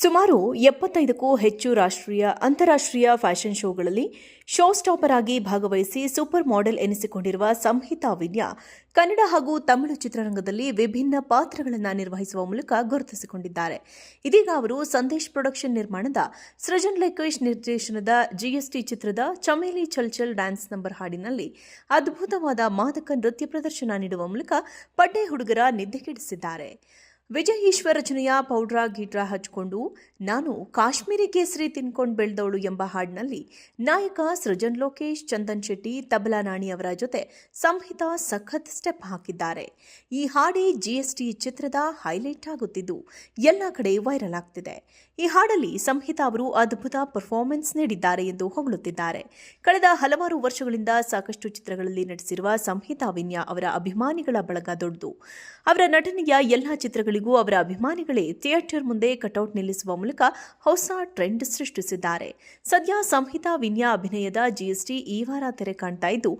ಸುಮಾರು ಎಪ್ಪತ್ತೈದಕ್ಕೂ ಹೆಚ್ಚು ರಾಷ್ಟ್ರೀಯ, ಅಂತಾರಾಷ್ಟ್ರೀಯ ಫ್ಯಾಷನ್ ಶೋಗಳಲ್ಲಿ ಶೋ ಸ್ಟಾಪರ್ ಆಗಿ ಭಾಗವಹಿಸಿ ಸೂಪರ್ ಮಾಡೆಲ್ ಎನಿಸಿಕೊಂಡಿರುವ ಸಂಹಿತಾ ವಿನ್ಯಾ, ಕನ್ನಡ ಹಾಗೂ ತಮಿಳು ಚಿತ್ರರಂಗದಲ್ಲಿ ವಿಭಿನ್ನ ಪಾತ್ರಗಳನ್ನು ನಿರ್ವಹಿಸುವ ಮೂಲಕ ಗುರುತಿಸಿಕೊಂಡಿದ್ದಾರೆ. ಇದೀಗ ಅವರು ಸಂದೇಶ್ ಪ್ರೊಡಕ್ಷನ್ ನಿರ್ಮಾಣದ, ಸೃಜನ್ ಲೈಕೇಶ್ ನಿರ್ದೇಶನದ, ಜಿಎಸ್ಟಿ ಚಿತ್ರದ ಚಮೇಲಿ ಚಲ್ಚಲ್ ಡ್ಯಾನ್ಸ್ ನಂಬರ್ ಹಾಡಿನಲ್ಲಿ ಅದ್ಭುತವಾದ ಮಾದಕ ನೃತ್ಯ ಪ್ರದರ್ಶನ ನೀಡುವ ಮೂಲಕ ಪಡ್ಡೆ ಹುಡುಗರ ನಿದ್ದೆಗೆಡಿಸಿದ್ದಾರೆ ವಿಜಯ್ ರಚನೆಯ ಪೌಡ್ರ ಗೀಟ್ರ ಹಚ್ಕೊಂಡು ನಾನು ಕಾಶ್ಮೀರಿ ಕೇಸರಿ ತಿನ್ಕೊಂಡು ಬೆಳೆದವಳು ಎಂಬ ಹಾಡಿನಲ್ಲಿ ನಾಯಕ ಸೃಜನ್ ಲೋಕೇಶ್, ಚಂದನ್ ಶೆಟ್ಟಿ, ತಬಲಾ ನಾಣಿ ಅವರ ಜೊತೆ ಸಂಹಿತಾ ಸಖತ್ ಸ್ಟೆಪ್ ಹಾಕಿದ್ದಾರೆ. ಈ ಹಾಡಿ ಜಿಎಸ್ಟಿ ಚಿತ್ರದ ಹೈಲೈಟ್ ಆಗುತ್ತಿದ್ದು ಎಲ್ಲ ಕಡೆ ವೈರಲ್ ಆಗ್ತಿದೆ. ಈ ಹಾಡಲ್ಲಿ ಸಂಹಿತಾ ಅವರು ಅದ್ಭುತ ಪರ್ಫಾರ್ಮೆನ್ಸ್ ನೀಡಿದ್ದಾರೆ ಎಂದು ಹೊಗಳುತ್ತಿದ್ದಾರೆ. ಕಳೆದ ಹಲವಾರು ವರ್ಷಗಳಿಂದ ಸಾಕಷ್ಟು ಚಿತ್ರಗಳಲ್ಲಿ ನಟಿಸಿರುವ ಸಂಹಿತಾ ವಿನ್ಯಾ ಅವರ ಅಭಿಮಾನಿಗಳ ಬಳಗ ದೊಡ್ಡದು. ಅವರ ನಟನೆಯ ಎಲ್ಲ ಚಿತ್ರಗಳಿಗೂ ಅವರ ಅಭಿಮಾನಿಗಳೇ ಥಿಯೇಟರ್ ಮುಂದೆ ಕಟೌಟ್ ನಿಲ್ಲಿಸುವ ಮೂಲಕ ಹೊಸ ಟ್ರೆಂಡ್ ಸೃಷ್ಟಿಸಿದ್ದಾರೆ. ಸದ್ಯ ಸಂಹಿತಾ ವಿನ್ಯಾ ಅಭಿನಯದ ಜಿಎಸ್ಟಿ ಈ ವಾರ ತೆರೆ ಕಾಣ್ತಾ ಇದ್ದು,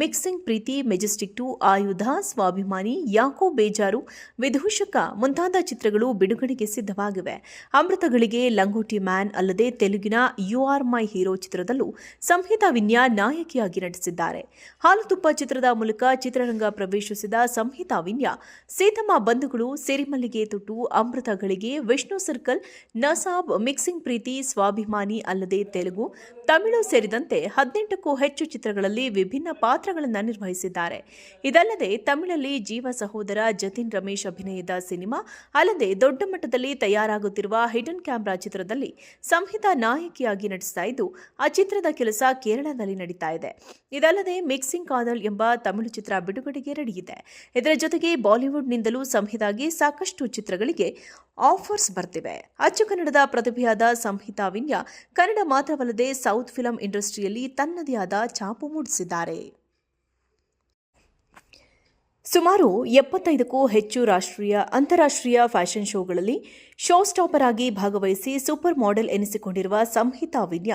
mixing Preethi, majestic two, Ayudha, Swabhimani, ಯಾಕೋ ಬೇಜಾರು, ವಿಧೂಷಕ ಮುಂತಾದ ಚಿತ್ರಗಳು ಬಿಡುಗಡೆಗೆ ಸಿದ್ಧವಾಗಿವೆ. ಅಮೃತಗಳಿಗೆ ಲಂಗೋಟಿ ಮ್ಯಾನ್ ಅಲ್ಲದೆ ತೆಲುಗಿನ ಯು ಆರ್ ಮೈ ಹೀರೋ ಚಿತ್ರದಲ್ಲೂ ಸಂಹಿತಾ ವಿನ್ಯಾ ನಾಯಕಿಯಾಗಿ ನಟಿಸಿದ್ದಾರೆ. ಹಾಲು ತುಪ್ಪ ಚಿತ್ರದ ಮೂಲಕ ಚಿತ್ರರಂಗ ಪ್ರವೇಶಿಸಿದ ಸಂಹಿತಾ ವಿನ್ಯಾ, ಸೀತಮ್ಮ ಬಂಧುಗಳು ಸಿರಿಮಲ್ಲಿಗೆ ತುಟ್ಟು ಅಮೃತಗಳಿಗೆ ವಿಷ್ಣು ಸರ್ಕಲ್, ನಸಾಬ್, ಮಿಕ್ಸಿಂಗ್ ಪ್ರೀತಿ, ಸ್ವಾಭಿಮಾನಿ ಅಲ್ಲದೆ ತೆಲುಗು, ತಮಿಳು ಸೇರಿದಂತೆ ಹದಿನೆಂಟಕ್ಕೂ ಹೆಚ್ಚು ಚಿತ್ರಗಳಲ್ಲಿ ವಿಭಿನ್ನ ಪಾತ್ರಗಳನ್ನು ನಿರ್ವಹಿಸಿದ್ದಾರೆ. ಇದಲ್ಲದೆ ತಮಿಳಲ್ಲಿ ಜೀವ ಸಹೋದರ ಜತಿನ್ ರಮೇಶ್ ಅಭಿನಯದ ಸಿನಿಮಾ, ಅಲ್ಲದೆ ದೊಡ್ಡ ಮಟ್ಟದಲ್ಲಿ ತಯಾರಾಗುತ್ತಿರುವ ಹಿಡನ್ ಕ್ಯಾಮ್ರಾ ಚಿತ್ರದಲ್ಲಿ ಸಂಹಿತಾ ನಾಯಕಿಯಾಗಿ ನಟಿಸ್ತಾ ಇದ್ದು, ಆ ಚಿತ್ರದ ಕೆಲಸ ಕೇರಳದಲ್ಲಿ ನಡೀತಾ ಇದೆ. ಇದಲ್ಲದೆ ಮಿಕ್ಸಿಂಗ್ ಕಾದಲ್ ಎಂಬ ತಮಿಳು ಚಿತ್ರ ಬಿಡುಗಡೆಗೆ ರೆಡಿಯಿದೆ. ಇದರ ಜೊತೆಗೆ ಬಾಲಿವುಡ್ನಿಂದಲೂ ಸಂಹಿತಾಗಿ ಸಾಕಷ್ಟು ಚಿತ್ರಗಳಿಗೆ ಆಫರ್ಸ್ ಬರ್ತಿವೆ. ಅಚ್ಚು ಕನ್ನಡದ ಪ್ರತಿಭೆಯಾದ ಸಂಹಿತಾ ವಿನ್ಯಾ ಕನ್ನಡ ಮಾತ್ರವಲ್ಲದೆ ಸೌತ್ ಫಿಲಂ ಇಂಡಸ್ಟ್ರಿಯಲ್ಲಿ ತನ್ನದೇ ಆದ ಛಾಪು ಮೂಡಿಸಿದ್ದಾರೆ. ಸುಮಾರು ಎಪ್ಪತ್ತೈದಕ್ಕೂ ಹೆಚ್ಚು ರಾಷ್ಟ್ರೀಯ, ಅಂತಾರಾಷ್ಟ್ರೀಯ ಫ್ಯಾಷನ್ ಶೋಗಳಲ್ಲಿ ಶೋ ಸ್ಟಾಪರ್ ಆಗಿ ಭಾಗವಹಿಸಿ ಸೂಪರ್ ಮಾಡೆಲ್ ಎನಿಸಿಕೊಂಡಿರುವ ಸಂಹಿತಾ ವಿನ್ಯ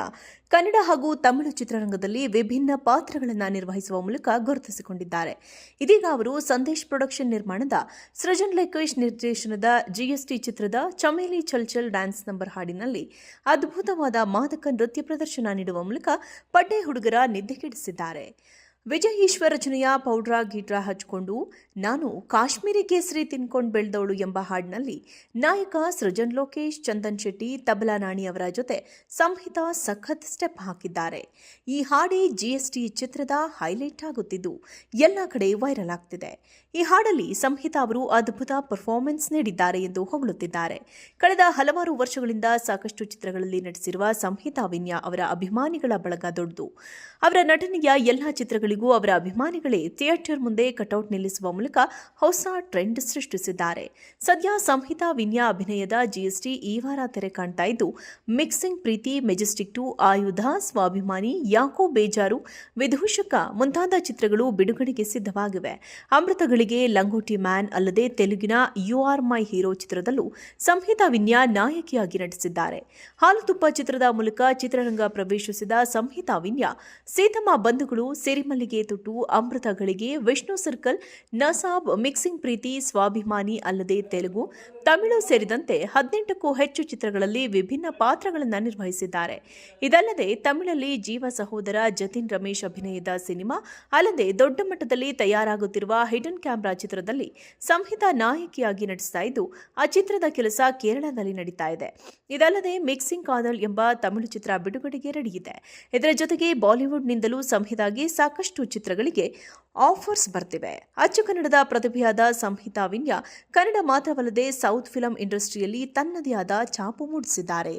ಕನ್ನಡ ಹಾಗೂ ತಮಿಳು ಚಿತ್ರರಂಗದಲ್ಲಿ ವಿಭಿನ್ನ ಪಾತ್ರಗಳನ್ನು ನಿರ್ವಹಿಸುವ ಮೂಲಕ ಗುರುತಿಸಿಕೊಂಡಿದ್ದಾರೆ. ಇದೀಗ ಅವರು ಸಂದೇಶ್ ಪ್ರೊಡಕ್ಷನ್ ನಿರ್ಮಾಣದ ಸೃಜನ್ ಲೈಕೇಶ್ ನಿರ್ದೇಶನದ ಜಿಎಸ್ಟಿ ಚಿತ್ರದ ಚಮೇಲಿ ಚಲ್ಚಲ್ ಡ್ಯಾನ್ಸ್ ನಂಬರ್ ಹಾಡಿನಲ್ಲಿ ಅದ್ಭುತವಾದ ಮಾದಕ ನೃತ್ಯ ಪ್ರದರ್ಶನ ನೀಡುವ ಮೂಲಕ ಪಡ್ಡೆ ಹುಡುಗರ ನಿದ್ದೆಗೆಡಿಸಿದ್ದಾರೆ ವಿಜಯ್ ಈಶ್ವರ ರಚನೆಯ ಪೌಡ್ರ ಗೀಟ್ರ ಹಚ್ಕೊಂಡು ನಾನು ಕಾಶ್ಮೀರಿ ಕೇಸರಿ ತಿನ್ಕೊಂಡು ಬೆಳೆದವಳು ಎಂಬ ಹಾಡಿನಲ್ಲಿ ನಾಯಕ ಸೃಜನ್ ಲೋಕೇಶ್, ಚಂದನ್ ಶೆಟ್ಟಿ, ತಬಲಾ ನಾಣಿ ಅವರ ಜೊತೆ ಸಂಹಿತಾ ಸಖತ್ ಸ್ಟೆಪ್ ಹಾಕಿದ್ದಾರೆ. ಈ ಹಾಡಿ ಜಿಎಸ್ಟಿ ಚಿತ್ರದ ಹೈಲೈಟ್ ಆಗುತ್ತಿದ್ದು ಎಲ್ಲ ಕಡೆ ವೈರಲ್ ಆಗ್ತಿದೆ. ಈ ಹಾಡಲ್ಲಿ ಸಂಹಿತಾ ಅವರು ಅದ್ಭುತ ಪರ್ಫಾರ್ಮೆನ್ಸ್ ನೀಡಿದ್ದಾರೆ ಎಂದು ಹೊಗಳುತ್ತಿದ್ದಾರೆ. ಕಳೆದ ಹಲವಾರು ವರ್ಷಗಳಿಂದ ಸಾಕಷ್ಟು ಚಿತ್ರಗಳಲ್ಲಿ ನಟಿಸಿರುವ ಸಂಹಿತಾ ವಿನ್ಯಾ ಅವರ ಅಭಿಮಾನಿಗಳ ಬಳಗ ದೊಡ್ಡದು. ಅವರ ನಟನೆಯ ಎಲ್ಲ ಚಿತ್ರಗಳಿಗೂ ಅವರ ಅಭಿಮಾನಿಗಳೇ ಥಿಯೇಟರ್ ಮುಂದೆ ಕಟೌಟ್ ನಿಲ್ಲಿಸುವ ಮೂಲಕ ಹೊಸ ಟ್ರೆಂಡ್ ಸೃಷ್ಟಿಸಿದ್ದಾರೆ. ಸದ್ಯ ಸಂಹಿತಾ ವಿನ್ಯಾ ಅಭಿನಯದ ಜಿಎಸ್ಟಿ ಈ ವಾರ ತೆರೆ ಕಾಣ್ತಾ ಇದ್ದು, mixing Preethi, majestic two, Ayudha, Swabhimani, ಯಾಕೋ ಬೇಜಾರು, ವಿಧೂಷಕ ಮುಂತಾದ ಚಿತ್ರಗಳು ಬಿಡುಗಡೆಗೆ ಸಿದ್ಧವಾಗಿವೆ. ಅಮೃತಗಳಿಗೆ ಲಂಗೋಟಿ ಮ್ಯಾನ್ ಅಲ್ಲದೆ ತೆಲುಗಿನ ಯು ಆರ್ ಮೈ ಹೀರೋ ಚಿತ್ರದಲ್ಲೂ ಸಂಹಿತಾ ವಿನ್ಯಾ ನಾಯಕಿಯಾಗಿ ನಟಿಸಿದ್ದಾರೆ. ಹಾಲುತುಪ್ಪ ಚಿತ್ರದ ಮೂಲಕ ಚಿತ್ರರಂಗ ಪ್ರವೇಶಿಸಿದ ಸಂಹಿತಾ ವಿನ್ಯಾ, ಸೀತಮ್ಮ ಬಂಧುಗಳು ಸಿರಿಮಲ್ಲಿಗೆ ತುಟ್ಟು ಅಮೃತಗಳಿಗೆ ವಿಷ್ಣು ಸರ್ಕಲ್, ನಸಾಬ್, ಮಿಕ್ಸಿಂಗ್ ಪ್ರೀತಿ, ಸ್ವಾಭಿಮಾನಿ ಅಲ್ಲದೆ ತೆಲುಗು, ತಮಿಳು ಸೇರಿದಂತೆ ಹದಿನೆಂಟಕ್ಕೂ ಹೆಚ್ಚು ಚಿತ್ರಗಳಲ್ಲಿ ವಿಭಿನ್ನ ಪಾತ್ರಗಳನ್ನು ನಿರ್ವಹಿಸಿದ್ದಾರೆ. ಇದಲ್ಲದೆ ತಮಿಳಲ್ಲಿ ಜೀವ ಸಹೋದರ ಜತಿನ್ ರಮೇಶ್ ಅಭಿನಯದ ಸಿನಿಮಾ, ಅಲ್ಲದೆ ದೊಡ್ಡ ಮಟ್ಟದಲ್ಲಿ ತಯಾರಾಗುತ್ತಿರುವ ಹಿಡನ್ ಕ್ಯಾಮ್ರಾ ಚಿತ್ರದಲ್ಲಿ ಸಂಹಿತಾ ನಾಯಕಿಯಾಗಿ ನಟಿಸ್ತಾ ಇದ್ದು, ಆ ಚಿತ್ರದ ಕೆಲಸ ಕೇರಳದಲ್ಲಿ ನಡೀತಾ ಇದೆ. ಇದಲ್ಲದೆ ಮಿಕ್ಸಿಂಗ್ ಕಾದಲ್ ಎಂಬ ತಮಿಳು ಚಿತ್ರ ಬಿಡುಗಡೆಗೆ ರೆಡಿಯಿದೆ. ಇದರ ಜೊತೆಗೆ ಬಾಲಿವುಡ್ನಿಂದಲೂ ಸಂಹಿತಾಗಿ ಸಾಕಷ್ಟು ಚಿತ್ರಗಳಿಗೆ ಆಫರ್ಸ್ ಬರ್ತಿವೆ. ಅಚ್ಚು ಕನ್ನಡದ ಪ್ರತಿಭೆಯಾದ ಸಂಹಿತಾ ವಿನ್ಯ ಕನ್ನಡ ಮಾತ್ರವಲ್ಲದೆ ಸೌತ್ ಫಿಲಂ ಇಂಡಸ್ಟ್ರಿಯಲ್ಲಿ ತನ್ನದೇ ಆದ ಛಾಪು ಮೂಡಿಸಿದ್ದಾರೆ.